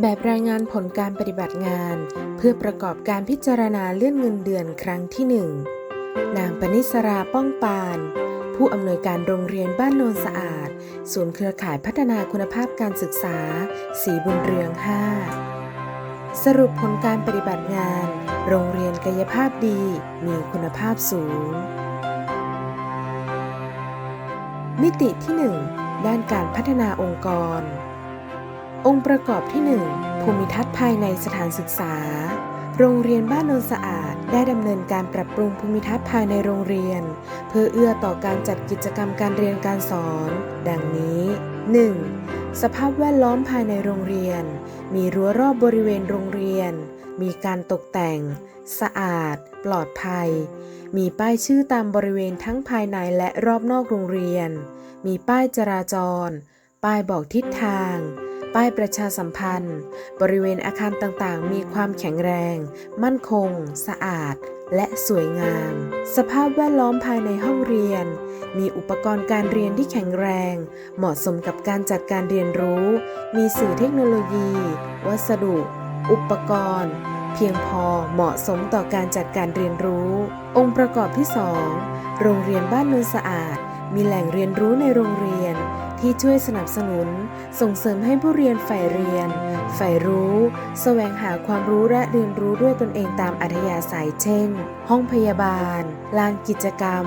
แบบรายงานผลการปฏิบัติงาน เพื่อประกอบการพิจารณาเลื่อนเงินเดือนครั้งที่หนึ่งนางปนิสราป้องปาน ผู้อำนวยการโรงเรียนบ้านโนนสะอาด ศูนย์เครือข่ายพัฒนาคุณภาพการศึกษา สีบุญเรือง 5 สรุปผลการปฏิบัติงาน โรงเรียนกายภาพดีมีคุณภาพสูง มิติที่ 1 ด้านการพัฒนาองค์กร องค์ประกอบที่ 1 ภูมิทัศน์ภายในสถานศึกษา โรงเรียนบ้านโนนสะอาด ได้ดำเนินการปรับปรุงภูมิทัศน์ภายในโรงเรียน เพื่อเอื้อต่อการจัดกิจกรรมการเรียนการสอน ดังนี้ 1. สภาพแวดล้อมภายในโรงเรียน มีรั้วรอบบริเวณโรงเรียน มีการตกแต่ง สะอาด ปลอดภัย มีป้ายชื่อตามบริเวณทั้งภายในและรอบนอกโรงเรียน มีป้ายจราจร ป้ายบอกทิศทาง ป้ายประชาสัมพันธ์ บริเวณอาคารต่างๆ มีความแข็งแรง มั่นคง สะอาด และสวยงาม สภาพแวดล้อมภายในห้องเรียน มีอุปกรณ์การเรียนที่แข็งแรง เหมาะสมกับการจัดการเรียนรู้ มีสื่อเทคโนโลยี วัสดุ อุปกรณ์ เพียงพอเหมาะสมต่อการจัดการเรียนรู้ องค์ประกอบที่ 2 โรงเรียนบ้านโนนสะอาด มีแหล่งเรียนรู้ในโรงเรียน ที่ช่วยสนับสนุน ส่งเสริมให้ผู้เรียนใฝ่เรียน ใฝ่รู้ แสวงหาความรู้และเรียนรู้ด้วยตนเองตามอัธยาศัยเช่น ห้องพยาบาล ลานกิจกรรม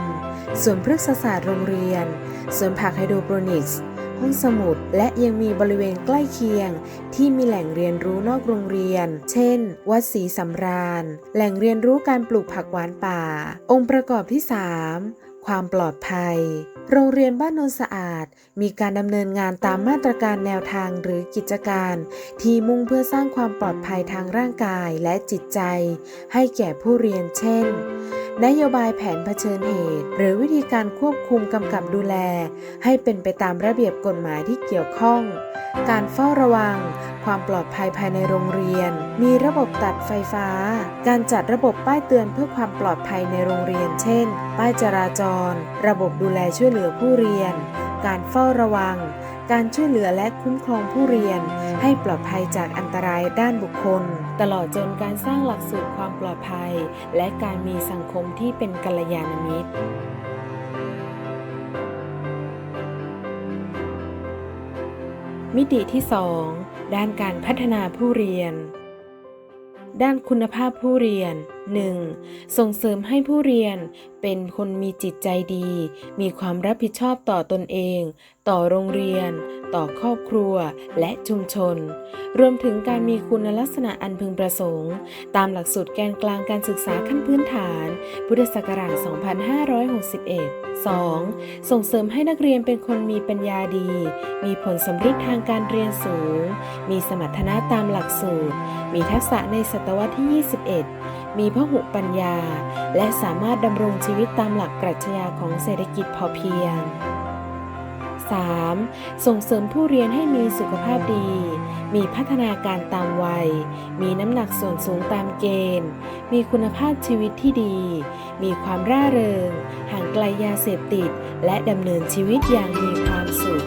สวนพฤกษศาสตร์โรงเรียน สวนผักไฮโดรโปรนิกส์ ห้องสมุด และยังมีบริเวณใกล้เคียง ที่มีแหล่งเรียนรู้นอกโรงเรียน เช่น วัดศรีสำราญ แหล่งเรียนรู้การปลูกผักหวานป่า องค์ประกอบที่ 3 ความปลอดภัย โรงเรียนบ้านนนสะอาด มีการดำเนินงานตามมาตรการแนวทางหรือกิจการ ที่มุ่งเพื่อสร้างความปลอดภัยทางร่างกายและจิตใจ ให้แก่ผู้เรียนเช่น นโยบายแผนเผชิญเหตุ หรือวิธีการควบคุมกำกับดูแล ให้เป็นไปตามระเบียบกฎหมายที่เกี่ยวข้อง การเฝ้าระวัง ความปลอดภัยภายในโรงเรียน มีระบบตัดไฟฟ้า การจัดระบบป้ายเตือนเพื่อความปลอดภัยในโรงเรียน เช่น ป้ายจราจร ระบบดูแลช่วยเหลือผู้เรียน การเฝ้าระวัง การช่วยเหลือและคุ้มครองผู้เรียน ให้ปลอดภัยจากอันตรายด้านบุคคล ตลอดจนการสร้างหลักสูตรความปลอดภัย และการมีสังคมที่เป็นกัลยาณมิตรมิติที่ 2 ด้านการพัฒนาผู้เรียน ด้านคุณภาพผู้เรียน 1. ส่งเสริมให้ผู้เรียนเป็นคนมีจิตใจดี มีความรับผิดชอบต่อตนเอง ต่อโรงเรียน ต่อครอบครัว และชุมชน รวมถึงการมีคุณลักษณะอันพึงประสงค์ ตามหลักสูตรแกนกลางการศึกษาขั้นพื้นฐาน พุทธศักราช 2561 2. ส่งเสริมให้นักเรียนเป็นคนมีปัญญาดี มีผลสำเร็จทางการเรียนสูง มีสมรรถนะตามหลักสูตร มีทักษะในศตวรรษที่ 21 มีพหุปัญญา และสามารถดำรงชีวิตตามหลักปรัชญาของเศรษฐกิจพอเพียง 3. ส่งเสริมผู้เรียนให้มีสุขภาพดี มีพัฒนาการตามวัย มีน้ำหนักส่วนสูงตามเกณฑ์ มีคุณภาพชีวิตที่ดี มีความร่าเริง ห่างไกลยาเสพติด และดำเนินชีวิตอย่างมีความสุข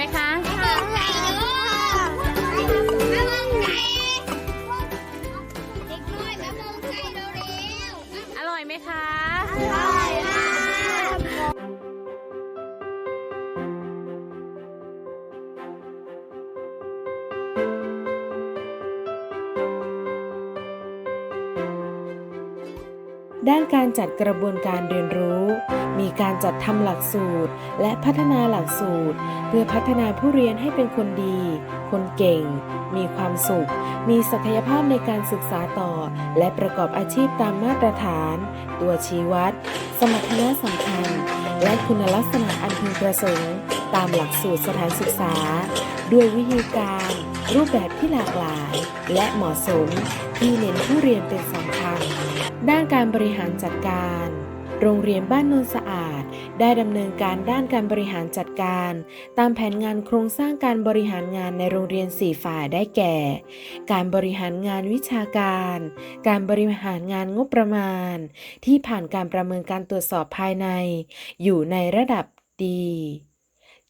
ไปไหมคะ อร่อยไหมคะ ด้านการจัดกระบวนการเรียนรู้ มีการจัดทำหลักสูตร และพัฒนาหลักสูตร เพื่อพัฒนาผู้เรียนให้เป็นคนดี คนเก่ง มีความสุข มีศักยภาพในการศึกษาต่อ และประกอบอาชีพตามมาตรฐาน ตัวชี้วัด สมรรถนะสำคัญ และคุณลักษณะอันพึงประสงค์ตามหลักสูตรสถานศึกษา ด้วยวิธีการ รูปแบบที่หลากหลาย และเหมาะสมที่เน้นผู้เรียนเป็นสำคัญ ด้านการบริหารจัดการ โรงเรียนบ้านโนนสะอาด ได้ดำเนินการด้านการบริหารจัดการ ตามแผนงานโครงสร้างการบริหารงานในโรงเรียน 4 ฝ่ายได้แก่ การบริหารงานวิชาการ การบริหารงานงบประมาณ ที่ผ่านการประเมินการตรวจสอบภายใน อยู่ในระดับดี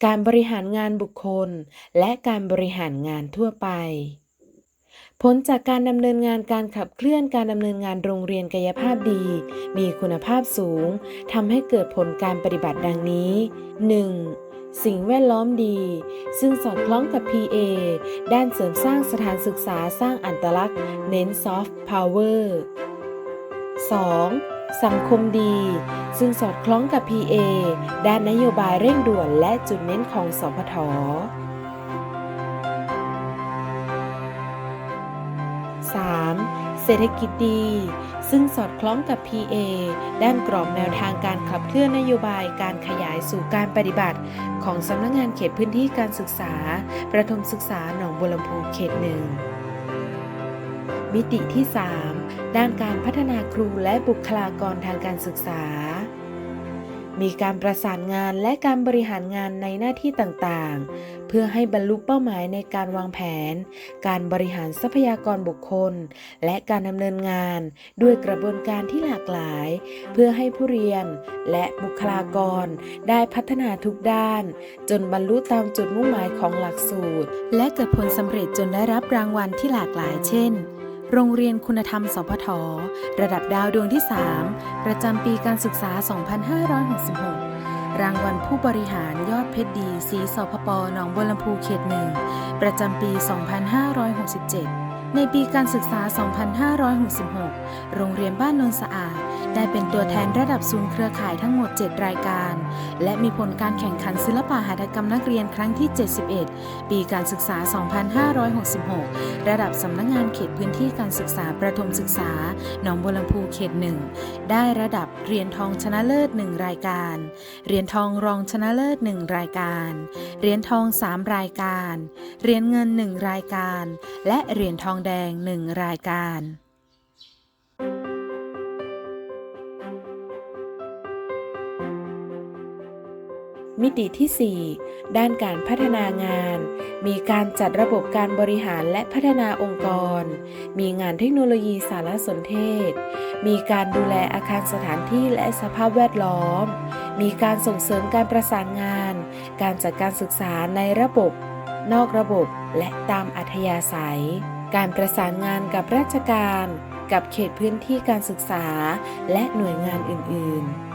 การบริหารงานบุคคล และการบริหารงานทั่วไป ผลจากการดำเนินงานการขับเคลื่อนการดำเนินงานโรงเรียนกายภาพดี มีคุณภาพสูงทำให้เกิดผลการปฏิบัติดังนี้ 1. สิ่งแวดล้อมดี ซึ่งสอดคล้องกับ PA ด้านเสริมสร้างสถานศึกษาสร้างอัตลักษณ์ เน้น Soft Power 2. สังคมดี ซึ่งสอดคล้องกับ PA ด้านนโยบายเร่งด่วนและจุดเน้นของสพท 3. เศรษฐกิจดี ซึ่งสอดคล้องกับ PA ด้านกรอบแนวทางการขับเคลื่อนนโยบายการขยายสู่การปฏิบัติ ของสำนักงงานเขตพื้นที่การศึกษา ประถมศึกษาหนองบัวลำพูเขตหนึ่งมิติที่ 3 ด้านการพัฒนาครูและบุคลากรทางการศึกษา มีการประสานงานและการบริหารงานในหน้าที่ต่างๆ เพื่อให้บรรลุเป้าหมายในการวางแผน การบริหารทรัพยากรบุคคล และการดำเนินงาน ด้วยกระบวนการที่หลากหลาย เพื่อให้ผู้เรียนและบุคลากรได้พัฒนาทุกด้าน จนบรรลุตามจุดมุ่งหมายของหลักสูตร และเกิดผลสำเร็จจนได้รับรางวัลที่หลากหลาย เช่น โรงเรียนคุณธรรมสพท ระดับดาวดวงที่ 3 ประจำปีการศึกษา 2566 รางวัลผู้บริหารยอดเพชรดีสีสพปหนองบัวลำพูเขตหนึ่งประจำปี 2567 ในปีการศึกษา 2566 โรงเรียนบ้านนนสะอาด ได้เป็นตัวแทนระดับศูนย์เครือข่ายทั้งหมด 7 รายการ และมีผลการแข่งขันศิลปะหัตถกรรมนักเรียนครั้งที่ 71 ปีการศึกษา 2566 ระดับสำนักงงานเขตพื้นที่การศึกษาประถมศึกษา หนองบัวลำพูเขตหนึ่งได้ระดับเหรียญทองชนะเลิศ 1 รายการ เหรียญทองรองชนะเลิศ 1 รายการ เหรียญทอง 3 รายการ เหรียญเงิน 1 รายการ และเหรียญทองแดง 1 รายการ มิติที่ 4 ด้านการพัฒนางาน มีการจัดระบบการบริหารและพัฒนาองค์กร มีงานเทคโนโลยีสารสนเทศ มีการดูแลอาคารสถานที่และสภาพแวดล้อม มีการส่งเสริมการประสานงาน การจัดการศึกษาในระบบ นอกระบบและตามอัธยาศัย การประสานงานกับราชการ กับเขตพื้นที่การศึกษา และหน่วยงานอื่น ๆ